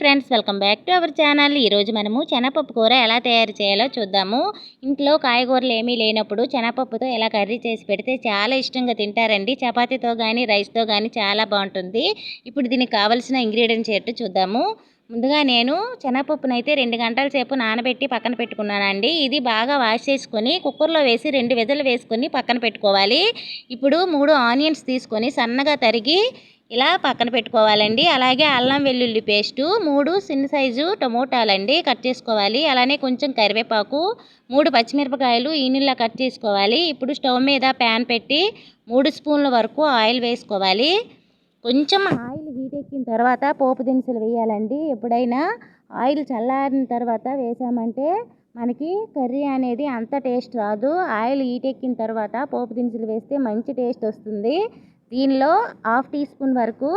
Friends welcome back to our channel. ఈరోజు మనము శనగపప్పు కూర ఎలా తయారు చేయాలో చూద్దాము. ఇంట్లో కాయగూరలు ఏమీ లేనప్పుడు శనగపప్పుతో ఎలా కర్రీ చేసి పెడితే చాలా ఇష్టంగా తింటారండి. చపాతీతో కానీ రైస్తో కానీ చాలా బాగుంటుంది. ఇప్పుడు దీనికి కావలసిన ఇంగ్రీడియంట్స్ ఏంటో చూద్దాము. ముందుగా నేను శనగపప్పును అయితే రెండు గంటల సేపు నానబెట్టి పక్కన పెట్టుకున్నానండి. ఇది బాగా వాష్ చేసుకొని కుక్కర్లో వేసి రెండు విజలు వేసుకొని పక్కన పెట్టుకోవాలి. ఇప్పుడు మూడు ఆనియన్స్ తీసుకొని సన్నగా తరిగి ఇలా పక్కన పెట్టుకోవాలండి. అలాగే అల్లం వెల్లుల్లి పేస్టు మూడు చిన్న సైజు టమోటాలండి కట్ చేసుకోవాలి. అలానే కొంచెం కరివేపాకు మూడు పచ్చిమిరపకాయలు ఈనిల్లా కట్ చేసుకోవాలి. ఇప్పుడు స్టవ్ మీద ప్యాన్ పెట్టి మూడు స్పూన్ల వరకు ఆయిల్ వేసుకోవాలి. కొంచెం ఆయిల్ హీట్ ఎక్కిన తర్వాత పోపు దినుసులు వేయాలండి. ఎప్పుడైనా ఆయిల్ చల్లారిన తర్వాత వేసామంటే మనకి కర్రీ అనేది అంత టేస్ట్ రాదు. ఆయిల్ హీట్ ఎక్కిన తర్వాత పోపు దినుసులు వేస్తే మంచి టేస్ట్ వస్తుంది. దీనిలో హాఫ్ టీ స్పూన్ వరకు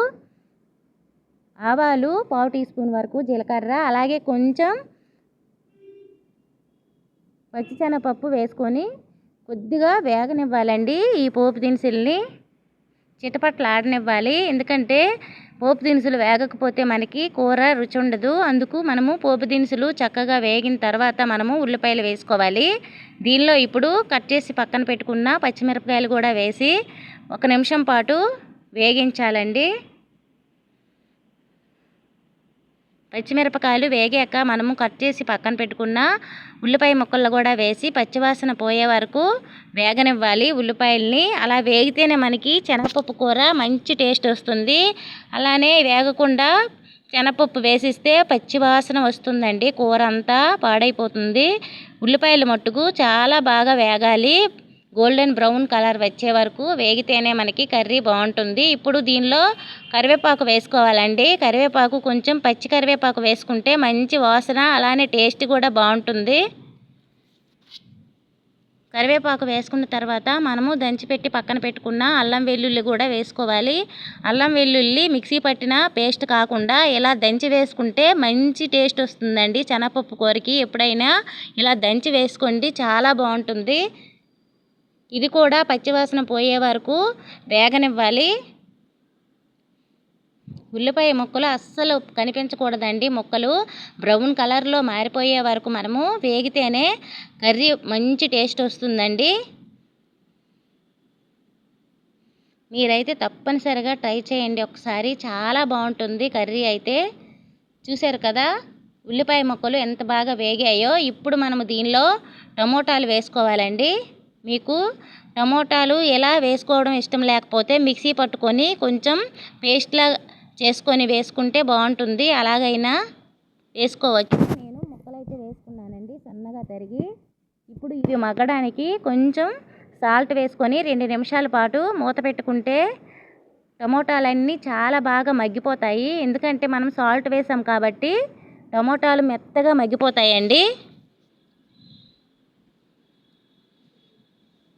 ఆవాలు పావు టీ స్పూన్ వరకు జీలకర్ర అలాగే కొంచెం పచ్చిశనగపప్పు వేసుకొని కొద్దిగా వేగనివ్వాలండి ఈ పోపు దినుసుల్ని. చిటపట్లు ఆడనివ్వాలి ఎందుకంటే పోపు దినుసులు వేగకపోతే మనకి కూర రుచి ఉండదు అందుకు మనము పోపు దినుసులు చక్కగా వేగిన తర్వాత మనము ఉల్లిపాయలు వేసుకోవాలి. దీనిలో ఇప్పుడు కట్ చేసి పక్కన పెట్టుకున్న పచ్చిమిరపకాయలు కూడా వేసి ఒక నిమిషం పాటు వేగించాలండి. పచ్చిమిరపకాయలు వేగాక మనము కట్ చేసి పక్కన పెట్టుకున్న ఉల్లిపాయ ముక్కలు కూడా వేసి పచ్చివాసన పోయే వరకు వేగనివ్వాలి ఉల్లిపాయల్ని. అలా వేగితేనే మనకి శనగపప్పు కూర మంచి టేస్ట్ వస్తుంది. అలానే వేగకుండా శనగపప్పు వేసిస్తే పచ్చివాసన వస్తుందండి. కూర అంతా పాడైపోతుంది. ఉల్లిపాయలు మట్టుకు చాలా బాగా వేగాలి. గోల్డెన్ బ్రౌన్ కలర్ వచ్చే వరకు వేగితేనే మనకి కర్రీ బాగుంటుంది. ఇప్పుడు దీనిలో కరివేపాకు వేసుకోవాలండి. కరివేపాకు కొంచెం పచ్చి కరివేపాకు వేసుకుంటే మంచి వాసన అలానే టేస్ట్ కూడా బాగుంటుంది. కరివేపాకు వేసుకున్న తర్వాత మనము దంచిపెట్టి పక్కన పెట్టుకున్న అల్లం వెల్లుల్లి కూడా వేసుకోవాలి. అల్లం వెల్లుల్లి మిక్సీ పట్టిన పేస్ట్ కాకుండా ఇలా దంచి వేసుకుంటే మంచి టేస్ట్ వస్తుందండి. శనగపప్పు కూరకి ఎప్పుడైనా ఇలా దంచి వేసుకోండి. చాలా బాగుంటుంది. ఇది కూడా పచ్చివాసన పోయే వరకు వేగనివ్వాలి. ఉల్లిపాయ ముక్కలు అస్సలు కనిపించకూడదండి. ముక్కలు బ్రౌన్ కలర్లో మారిపోయే వరకు మనము వేగితేనే కర్రీ మంచి టేస్ట్ వస్తుందండి. మీరైతే తప్పనిసరిగా ట్రై చేయండి. ఒకసారి చాలా బాగుంటుంది కర్రీ అయితే. చూశారు కదా? ఉల్లిపాయ ముక్కలు ఎంత బాగా వేగాయో ఇప్పుడు మనము దీనిలో టమోటాలు వేసుకోవాలండి. మీకు టమోటాలు ఎలా వేసుకోవడం ఇష్టం లేకపోతే మిక్సీ పట్టుకొని కొంచెం పేస్ట్లా చేసుకొని వేసుకుంటే బాగుంటుంది. అలాగైనా వేసుకోవచ్చు. నేను ముక్కలైతే వేసుకున్నానండి సన్నగా తరిగి. ఇప్పుడు ఇవి మగ్గడానికి కొంచెం సాల్ట్ వేసుకొని రెండు నిమిషాల పాటు మూత పెట్టుకుంటే టమోటాలన్నీ చాలా బాగా మగ్గిపోతాయి. ఎందుకంటే మనం సాల్ట్ వేసాం కాబట్టి టమోటాలు మెత్తగా మగ్గిపోతాయండి.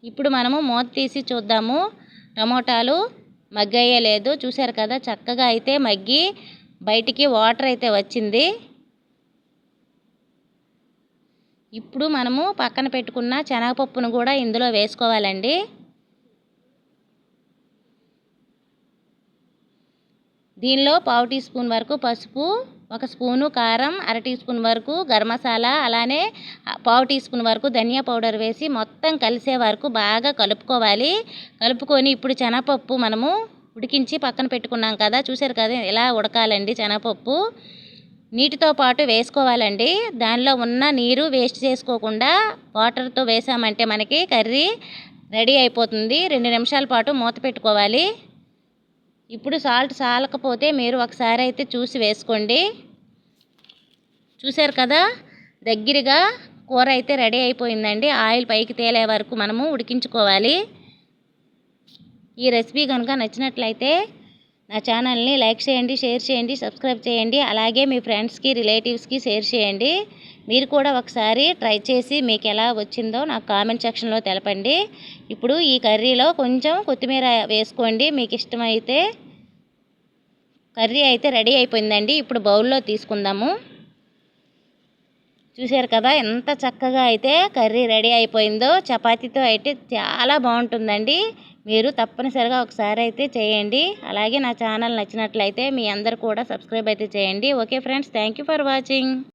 ఇప్పుడు మనము మూత తీసి చూద్దాము. టమోటాలు మగ్గయ్యలేదు చూసారు కదా చక్కగా అయితే మగ్గి బయటికి వాటర్ అయితే వచ్చింది. ఇప్పుడు మనము పక్కన పెట్టుకున్న శనగపప్పును కూడా ఇందులో వేసుకోవాలండి. దీనిలో పావు టీ స్పూన్ వరకు పసుపు ఒక స్పూను కారం అర టీ స్పూన్ వరకు గరం మసాలా అలానే పావు టీ స్పూన్ వరకు ధనియా పౌడర్ వేసి మొత్తం కలిసే వరకు బాగా కలుపుకోవాలి. కలుపుకొని ఇప్పుడు శనగపప్పు మనము ఉడికించి పక్కన పెట్టుకున్నాం కదా చూసారు కదా ఎలా ఉడకాలండి శనగపప్పు నీటితో పాటు వేసుకోవాలండి. దానిలో ఉన్న నీరు వేస్ట్ చేసుకోకుండా వాటర్తో వేసామంటే మనకి కర్రీ రెడీ అయిపోతుంది. రెండు నిమిషాల పాటు మూత పెట్టుకోవాలి. ఇప్పుడు సాల్ట్ సాలకపోతే మీరు ఒకసారి అయితే చూసి వేసుకోండి. చూసారు కదా? దగ్గరగా కూర అయితే రెడీ అయిపోయిందండి. ఆయిల్ పైకి తేలే వరకు మనము ఉడికించుకోవాలి. ఈ రెసిపీ కనుక నచ్చినట్లయితే నా ఛానల్ని లైక్ చేయండి షేర్ చేయండి సబ్స్క్రైబ్ చేయండి. అలాగే మీ ఫ్రెండ్స్కి రిలేటివ్స్కి షేర్ చేయండి. మీరు కూడా ఒకసారి ట్రై చేసి మీకు ఎలా వచ్చిందో నాకు కామెంట్ సెక్షన్లో తెలపండి. ఇప్పుడు ఈ కర్రీలో కొంచెం కొత్తిమీర వేసుకోండి. మీకు ఇష్టమైతే కర్రీ అయితే రెడీ అయిపోయిందండి. ఇప్పుడు బౌల్లో తీసుకుందాము. చూశారు కదా ఎంత చక్కగా అయితే కర్రీ రెడీ అయిపోయిందో చపాతీతో అయితే చాలా బాగుంటుందండి. మీరు తప్పనిసరిగా ఒకసారి అయితే చేయండి. అలాగే నా ఛానల్ నచ్చినట్లయితే మీ అందరు కూడా సబ్స్క్రైబ్ అయితే చేయండి. Okay friends thank for watching.